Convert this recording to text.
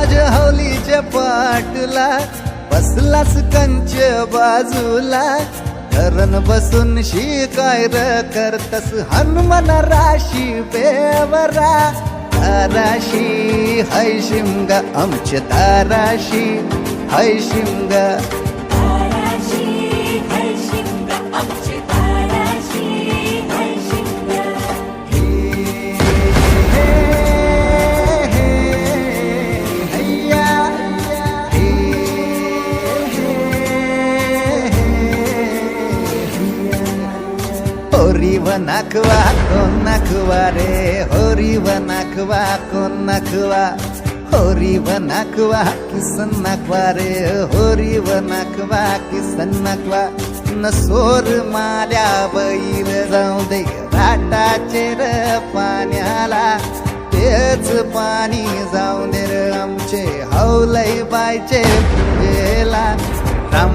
माझ्या हौलीच्या पाटला बसलास कंच बाजूला. धरण बसून शिकाय र करतस हनुमान राशी बेवरा. ताराशी हय शिमगा आमच्या ताराशी हय शिमगा होरी व नाखवा कोण नाखवा रे? होरी नाखवा कोण नाखवा होरी व नाखवा किसन नाखवा रे? होरी व नाखवा किसन नाखवा सोर माल्या बैल जाऊ दे राटाचे र पाण्याला. तेच पाणी जाऊन दे र आमचे हौलई बायचे पूजेला